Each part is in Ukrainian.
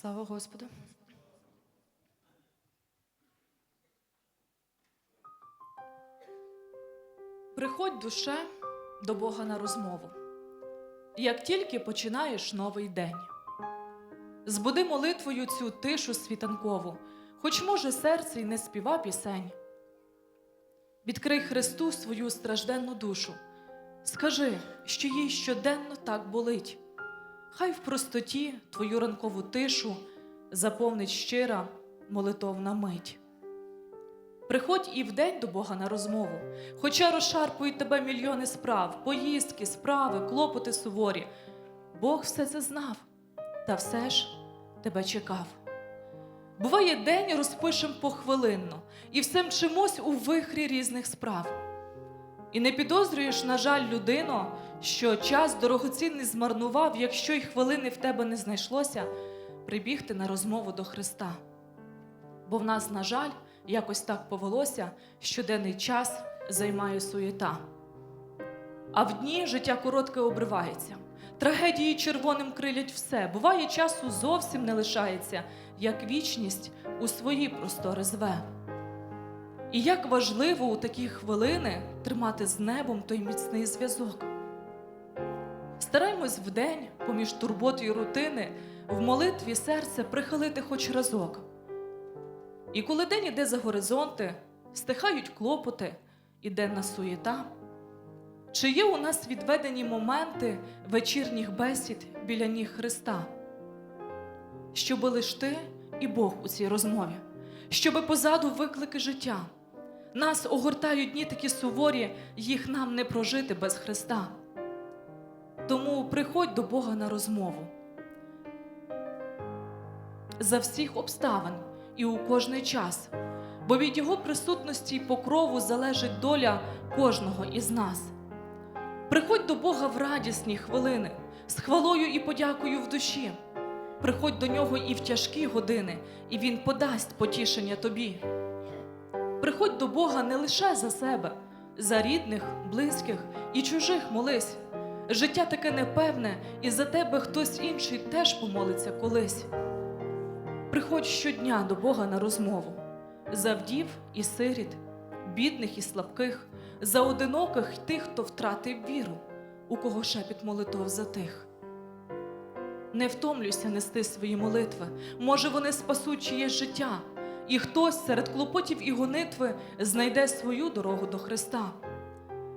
Слава Господу. Приходь душе до Бога на розмову, як тільки починаєш новий день. Збуди молитвою цю тишу світанкову, хоч може серце й не співа пісень. Відкрий Христу свою стражденну душу, скажи, що їй щоденно так болить. Хай в простоті твою ранкову тишу заповнить щира молитовна мить. Приходь і вдень до Бога на розмову, хоча розшарпують тебе мільйони справ, поїздки, справи, клопоти суворі. Бог все це знав, та все ж тебе чекав. Буває, день розпишем похвилинно, і все мчимось у вихрі різних справ. І не підозрюєш, на жаль, людино, що час дорогоцінний змарнував, якщо й хвилини в тебе не знайшлося, прибігти на розмову до Христа. Бо в нас, на жаль, якось так повелося, щоденний час займає суєта. А в дні життя коротке обривається. Трагедії червоним крилять все. Буває, часу зовсім не лишається, як вічність у свої простори зве. І як важливо у такі хвилини тримати з небом той міцний зв'язок. Стараймось вдень, поміж турбот і рутини, в молитві серце прихилити хоч разок. І коли день іде за горизонти, стихають клопоти і денна суєта. Чи є у нас відведені моменти вечірніх бесід біля ніг Христа? Щоби лиш ти і Бог у цій розмові, щоби позаду виклики життя. Нас огортають дні такі суворі, їх нам не прожити без Христа. Тому приходь до Бога на розмову. За всіх обставин і у кожний час, бо від Його присутності й покрову залежить доля кожного із нас. Приходь до Бога в радісні хвилини, з хвалою і подякою в душі. Приходь до нього і в тяжкі години, і Він подасть потішення тобі. Приходь до Бога не лише за себе, за рідних, близьких і чужих молись. Життя таке непевне, і за тебе хтось інший теж помолиться колись. Приходь щодня до Бога на розмову, за вдів і сиріт, бідних і слабких, за одиноких тих, хто втратив віру, у кого шепіт молитов затих. Не втомлюйся нести свої молитви, може, вони спасуть чиєсь життя, і хтось серед клопотів і гонитви знайде свою дорогу до Христа.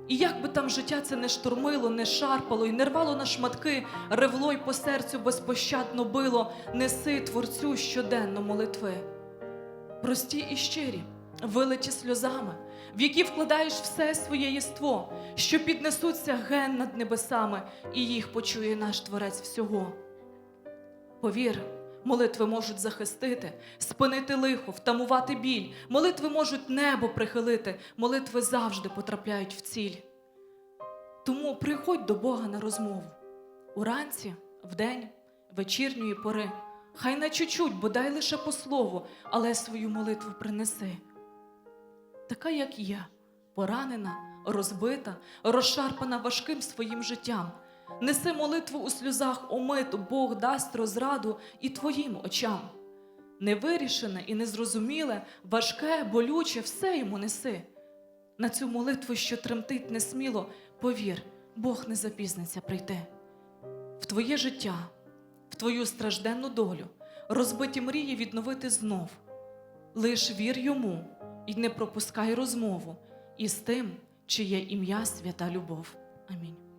І як би там життя це не штурмило, не шарпало і не рвало на шматки, ревло й по серцю безпощадно било, неси творцю щоденно молитви. Прості і щирі, вилиті сльозами, в які вкладаєш все своє єство, що піднесуться ген над небесами, і їх почує наш Творець всього. Повір, молитви можуть захистити, спинити лихо, втамувати біль. Молитви можуть небо прихилити, молитви завжди потрапляють в ціль. Тому приходь до Бога на розмову уранці, вдень, вечірньої пори. Хай на чуть-чуть, бодай лише по слову, але свою молитву принеси. Така, як я, поранена, розбита, розшарпана важким своїм життям. Неси молитву у сльозах омиту, Бог дасть розраду і твоїм очам. Невирішене і незрозуміле, важке, болюче, все йому неси. На цю молитву, що тремтить несміло, повір, Бог не запізниться прийти. В твоє життя, в твою стражденну долю, розбиті мрії відновити знов. Лиш вір йому і не пропускай розмову із тим, чиє ім'я свята любов. Амінь.